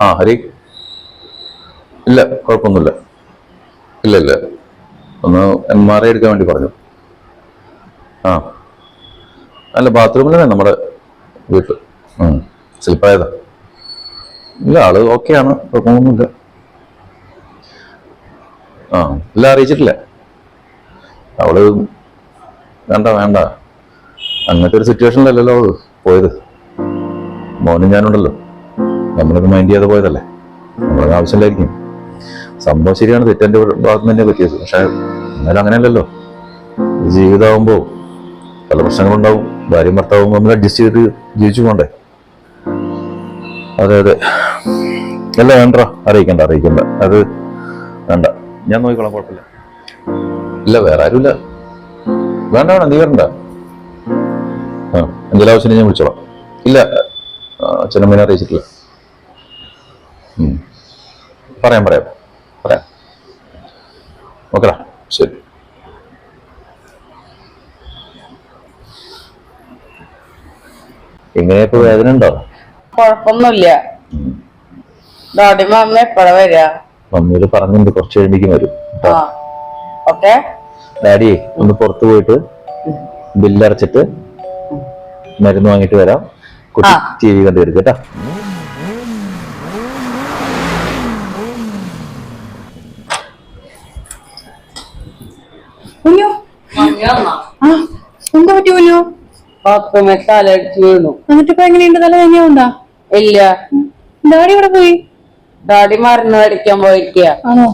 ആ ഹരി. ഇല്ല കുഴപ്പമൊന്നുമില്ല. ഇല്ല ഇല്ല. ഒന്ന് എം ആർ ഐ എടുക്കാൻ വേണ്ടി പറഞ്ഞു. ആ. അല്ല ബാത്റൂമിലാണ് നമ്മുടെ വീട്ടിൽ സ്ലിപ്പായതാ ഇല്ല ആൾ ഓക്കെയാണ് കുഴപ്പമൊന്നുമില്ല. ആ ഇല്ല അറിയിച്ചിട്ടില്ല. അവൾ വേണ്ട വേണ്ട. അങ്ങനത്തെ ഒരു സിറ്റുവേഷനിലല്ലല്ലോ അവൾ പോയത്. മോനും ഞാനുണ്ടല്ലോ. നമ്മളത് മൈൻഡ് ചെയ്യാതെ പോയതല്ലേ? നമ്മളത് ആവശ്യമില്ലായിരിക്കും. സംഭവം ശരിയാണ് തെറ്റെന്റെ ഭാഗത്ത് തന്നെ പറ്റിയത്. പക്ഷേ എന്നാലും അങ്ങനെയല്ലല്ലോ. ജീവിതമാകുമ്പോൾ പല പ്രശ്നങ്ങളുണ്ടാവും. ഭാര്യയും ഭർത്താവും നമ്മൾ അഡ്ജസ്റ്റ് ചെയ്ത് ജീവിച്ചു പോണ്ടേ? അതെ അതെ. അല്ല വേണ്ട അറിയിക്കണ്ട അറിയിക്കണ്ട. അത് വേണ്ട. ഞാൻ നോക്കിക്കോളാം കുഴപ്പമില്ല. ഇല്ല വേറെ ആരുമില്ല. വേണ്ട വേണം നീ വരണ്ട. ആ എന്തെങ്കിലും ആവശ്യം ഞാൻ വിളിച്ചോളാം. ഇല്ല അച്ഛനമ്മേനെ അറിയിച്ചിട്ടില്ല. പറയാം പറയാം. പറയാം. ഓക്കെടാ ശരി. എങ്ങനെയൊക്കെ വേദന ഉണ്ടോ? എപ്പോഴാ വരിക മമ്മിയോട് പറഞ്ഞിട്ടുണ്ട് കുറച്ച് കഴിഞ്ഞേക്കും വരും. ഓക്കെ. ഡാഡി ഒന്ന് പുറത്തു പോയിട്ട് ബില്ലടച്ചിട്ട് മരുന്ന് വാങ്ങിട്ട് വരാം. കുട്ടി. ടി വി കണ്ടു വരും കേട്ടാ ഉയ്യോ ആ എന്താ പറ്റി ഉയ്യോ ബാത്റൂമിൽ തലടിച്ച് വീണു. എന്നിട്ട് ഇപ്പൊ എങ്ങനെയുണ്ട്? തല തന്നെയുണ്ടാ ഇല്ല. ഡാഡി ഇവിടെ പോയി? ഡാഡി മരുന്ന് മേടിക്കാൻ പോയിരിക്കുക ആണോ?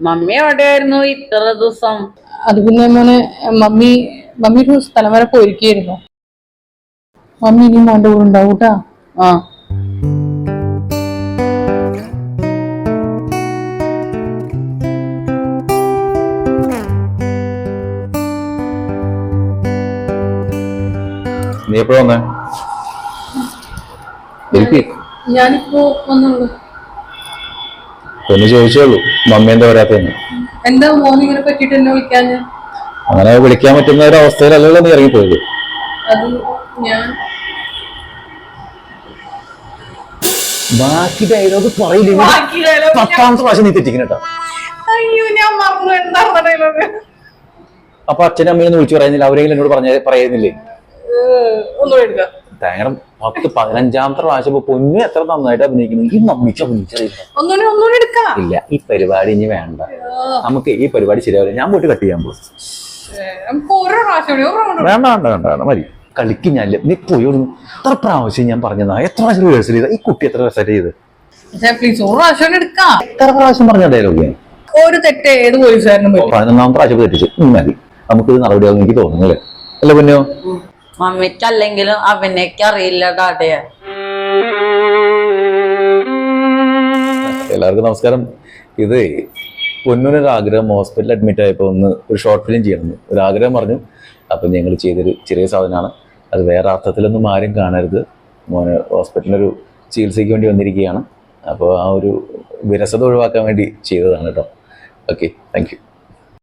മമ്മി എവിടെയായിരുന്നു ഇത്ര ദിവസം? അത് പിന്നെ മോനെ മമ്മി മമ്മി ഒരു സ്ഥലം വരെ പോയിരിക്കായിരുന്നു മമ്മി ഇനി മോന്റെ കൂടെ ഉണ്ടാവൂട്ടാ. ആ. നീ എപ്പോഴാ വന്നേ? എനിക്ക് ഞാനിപ്പോ വന്നുള്ളൂ. ഒന്ന് ചോദിച്ചോളൂ മമ്മി എന്താ വരാത്തതെന്ന് എന്താ മോൻ ഇങ്ങനെ പറ്റിട്ട് എന്നെ വിളിക്കാൻ അങ്ങനെ വിളിക്കാൻ പറ്റുന്ന ഒരു അവസ്ഥയിലല്ലല്ലോ നീ ഇറങ്ങിപ്പോയത്. അത് ഞാൻ ബാക്കി ഡയലോഗ് പറയില്ല പത്താമത്തെ പ്രാവശ്യം നീ തെറ്റിക്കണം കേട്ടോ. അയ്യോ ഞാൻ മറന്നു. എന്താ പറയുന്നത്? അപ്പൊ അച്ഛനും അമ്മയൊന്നും വിളിച്ചു പറയുന്നില്ല. അവരെങ്കിലും എന്നോട് പറഞ്ഞ പറയുന്നില്ലേ? ഒന്നും എടുക്കാം. ഭയങ്കര പത്ത് പതിനഞ്ചാമത്തെ പ്രാവശ്യം ഇപ്പൊ പൊന്നു എത്ര നന്നായിട്ട് നമ്മിച്ച ഇല്ല ഈ പരിപാടി ഇനി വേണ്ട. നമുക്ക് ഈ പരിപാടി ശരിയാവില്ല. ഞാൻ പോയിട്ട് കട്ട് ചെയ്യാൻ പോകും. വേണ്ട വേണ്ട വേണ്ട വേണ്ട. മതി. കളിക്കും ഞാൻ നീ പോയി ഒരു എത്ര പ്രാവശ്യം ഞാൻ പറഞ്ഞതാ. എത്ര പ്രാവശ്യം റിഹേഴ്സൽ ചെയ്ത? ഈ കുട്ടി എത്ര റിഹേഴ്സൽ ചെയ്ത്? എത്ര പ്രാവശ്യം പറഞ്ഞ ഡയലോഗ് ഞാൻ ഒരു തെറ്റ് ഏത് പോലീസുകാരനും പറ്റും. പതിനൊന്നാമത്തെ പ്രാവശ്യം തെറ്റിച്ചു. മതി. നമുക്കിത് നടപടിയാവും എനിക്ക് തോന്നുന്നില്ലേ അല്ല? പൊന്നോ? മമ്മിക്കല്ലെങ്കിലും അവനേക്ക് അറിയില്ല ഡാഡിയെ എല്ലാവർക്കും നമസ്കാരം. ഇത് പൊന്നൂരൊരു ആഗ്രഹം ഹോസ്പിറ്റലിൽ അഡ്മിറ്റ് ആയപ്പോൾ ഒന്ന് ഒരു ഷോർട്ട് ഫിലിം ചെയ്യണമെന്ന് ഒരു ആഗ്രഹം പറഞ്ഞു. അപ്പം ഞങ്ങൾ ചെയ്തൊരു ചെറിയ സാധനമാണ്. അത് വേറെ അർത്ഥത്തിലൊന്നും ആരും കാണരുത്. മോന് ഹോസ്പിറ്റലിലൊരു ചികിത്സയ്ക്ക് വേണ്ടി വന്നിരിക്കുകയാണ്. അപ്പോൾ ആ ഒരു വിരസത ഒഴിവാക്കാൻ വേണ്ടി ചെയ്തതാണ് കേട്ടോ. Okay thank